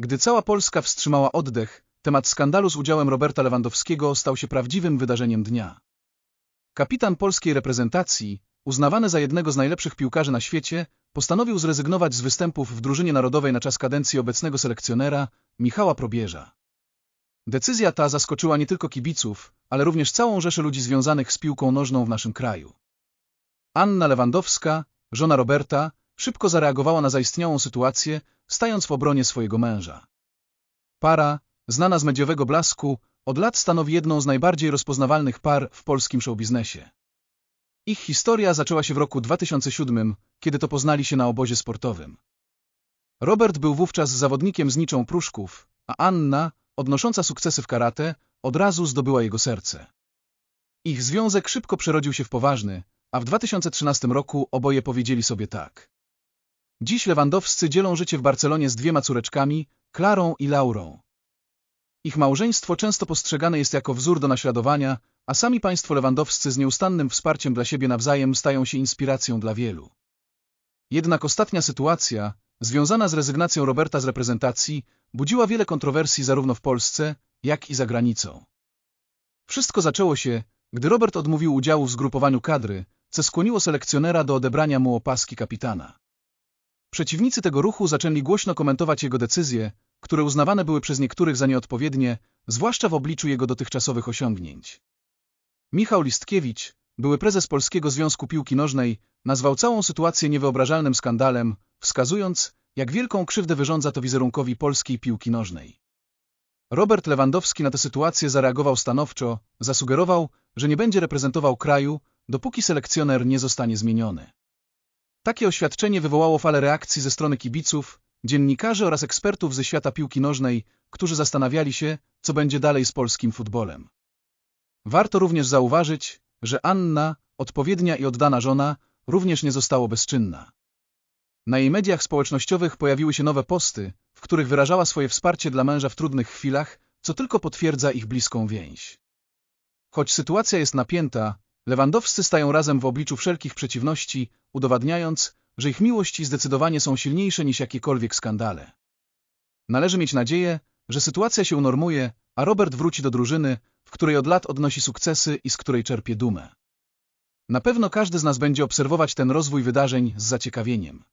Gdy cała Polska wstrzymała oddech, temat skandalu z udziałem Roberta Lewandowskiego stał się prawdziwym wydarzeniem dnia. Kapitan polskiej reprezentacji, uznawany za jednego z najlepszych piłkarzy na świecie, postanowił zrezygnować z występów w drużynie narodowej na czas kadencji obecnego selekcjonera Michała Probierza. Decyzja ta zaskoczyła nie tylko kibiców, ale również całą rzeszę ludzi związanych z piłką nożną w naszym kraju. Anna Lewandowska, żona Roberta, szybko zareagowała na zaistniałą sytuację, stając w obronie swojego męża. Para, znana z mediowego blasku, od lat stanowi jedną z najbardziej rozpoznawalnych par w polskim showbiznesie. Ich historia zaczęła się w roku 2007, kiedy to poznali się na obozie sportowym. Robert był wówczas zawodnikiem z niczą Pruszków, a Anna, odnosząca sukcesy w karate, od razu zdobyła jego serce. Ich związek szybko przerodził się w poważny, a w 2013 roku oboje powiedzieli sobie tak. Dziś Lewandowscy dzielą życie w Barcelonie z dwiema córeczkami, Klarą i Laurą. Ich małżeństwo często postrzegane jest jako wzór do naśladowania, a sami państwo Lewandowscy z nieustannym wsparciem dla siebie nawzajem stają się inspiracją dla wielu. Jednak ostatnia sytuacja, związana z rezygnacją Roberta z reprezentacji, budziła wiele kontrowersji zarówno w Polsce, jak i za granicą. Wszystko zaczęło się, gdy Robert odmówił udziału w zgrupowaniu kadry, co skłoniło selekcjonera do odebrania mu opaski kapitana. Przeciwnicy tego ruchu zaczęli głośno komentować jego decyzje, które uznawane były przez niektórych za nieodpowiednie, zwłaszcza w obliczu jego dotychczasowych osiągnięć. Michał Listkiewicz, były prezes Polskiego Związku Piłki Nożnej, nazwał całą sytuację niewyobrażalnym skandalem, wskazując, jak wielką krzywdę wyrządza to wizerunkowi polskiej piłki nożnej. Robert Lewandowski na tę sytuację zareagował stanowczo, zasugerował, że nie będzie reprezentował kraju, dopóki selekcjoner nie zostanie zmieniony. Takie oświadczenie wywołało falę reakcji ze strony kibiców, dziennikarzy oraz ekspertów ze świata piłki nożnej, którzy zastanawiali się, co będzie dalej z polskim futbolem. Warto również zauważyć, że Anna, odpowiednia i oddana żona, również nie została bezczynna. Na jej mediach społecznościowych pojawiły się nowe posty, w których wyrażała swoje wsparcie dla męża w trudnych chwilach, co tylko potwierdza ich bliską więź. Choć sytuacja jest napięta, Lewandowscy stają razem w obliczu wszelkich przeciwności, udowadniając, że ich miłości zdecydowanie są silniejsze niż jakiekolwiek skandale. Należy mieć nadzieję, że sytuacja się unormuje, a Robert wróci do drużyny, w której od lat odnosi sukcesy i z której czerpie dumę. Na pewno każdy z nas będzie obserwować ten rozwój wydarzeń z zaciekawieniem.